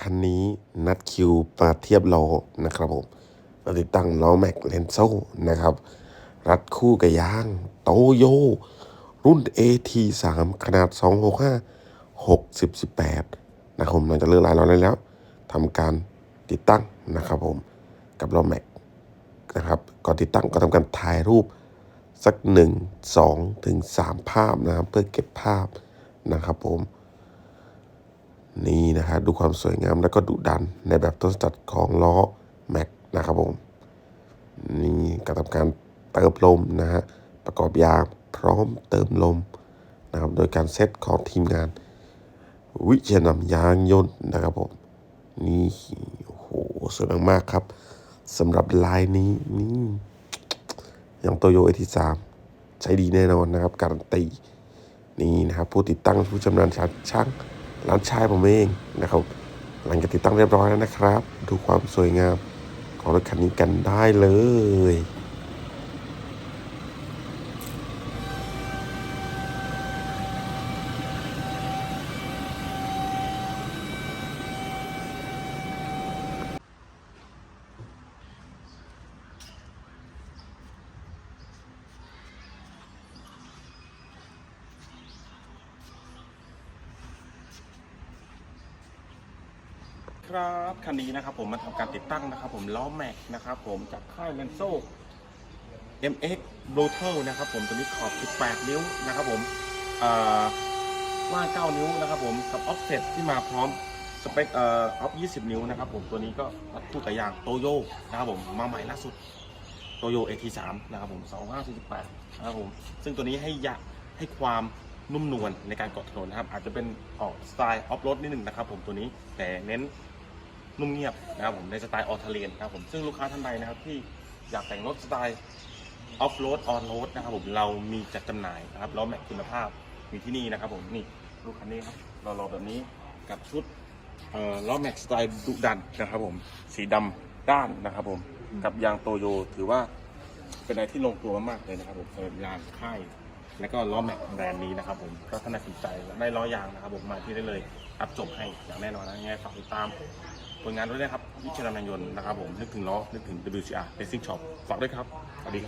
คันนี้นัดคิวมาเทียบล้อนะครับผมเราติดตั้งล้อแม็กเลนโซนะครับ รัดคู่กับยางโตโย รุ่น AT3 ขนาด 265 60 18นะครับผมหลังจากเลือกลายล้อได้แล้วทำการติดตั้งนะครับผมกับล้อแม็กนะครับก่อนติดตั้งก็ทำการถ่ายรูปสักหนึ่งสองถึงสามภาพนะครับเพื่อเก็บภาพนะครับผม นี่นะครับดูความสวยงามแล้วก็ดุดันในแบบต้นสัดของล้อแม็กนะครับผมนี่ก็ทำการเติมลมนะฮะประกอบยางพร้อมเติมลมนะครับโดยการเซตของทีมงาน วิเชียนำยางยนต์นะครับผมนี่โอ้โหสวยมากๆครับสำหรับลายนี้นี่อย่างโตโยเอทีสามใช้ดีแน่นอนนะครับ การันตีนี่นะครับผู้ติดตั้งผู้ชำนาญกาช่าง ร้านชายผมเองนะครับ หลังจากติดตั้งเรียบร้อยแล้วนะครับ ดูความสวยงามของรถคันนี้กันได้เลย ครับคันนี้นะครับผมมาทำการติดตั้งนะครับผมล้อแม็กนะครับผมจากค่ายเลนโซ MX b l u t o นะครับผมตัวนี้ขอบ 18 นิ้วนะครับผมว่า9นิ้วนะครับผมกับ offset ที่มาพร้อมสเปคเอ่อ off 20 นิ้วนะครับผมตัวนี้ก็รัดคู่กับยางโตโยนะครับผมมาใหม่ล่าสุดโตโย AT3 นะครับผม2548นะครับผมซึ่งตัวนี้ให้ยะให้ความนุ่มนวลในการเกาะถนนนะครับ อาจจะเป็นออกสไตล์ออฟโรดนิดหนึ่งนะครับผมตัวนี้แต่เน้น นุ่มเงียบนะครับผมในสไตล์ออทเลียนนะครับผมซึ่งลูกค้าท่านใดนะครับที่อยากแต่งรถสไตล์ออฟโรดออนโรดนะครับผมเรามีจัดจำหน่ายนะครับล้อแม็กคุณภาพมีที่นี่นะครับผมนี่ลูกคันนี้ครับเรารอแบบนี้กับชุดล้อแม็กสไตล์ดุดันนะครับผมสีดำด้านนะครับผมกับยางโตโยถือว่าเป็นอะไรที่ลงตัวมากๆเลยนะครับผมสำหรับยางค่ายแล้วก็ล้อแม็กแบรนด์นี้นะครับผมก็ท่านใดสนใจได้ล้อยางนะครับผมมาที่ได้เลยรับจบให้อย่างแน่นอนนะยังไงฝากติดตาม ผลงานด้วยนะครับวิชารนายนต์นะครับผมนึกถึงล้อนึกถึง WCR Racing Shop ฝากด้วยครับสวัสดีครับ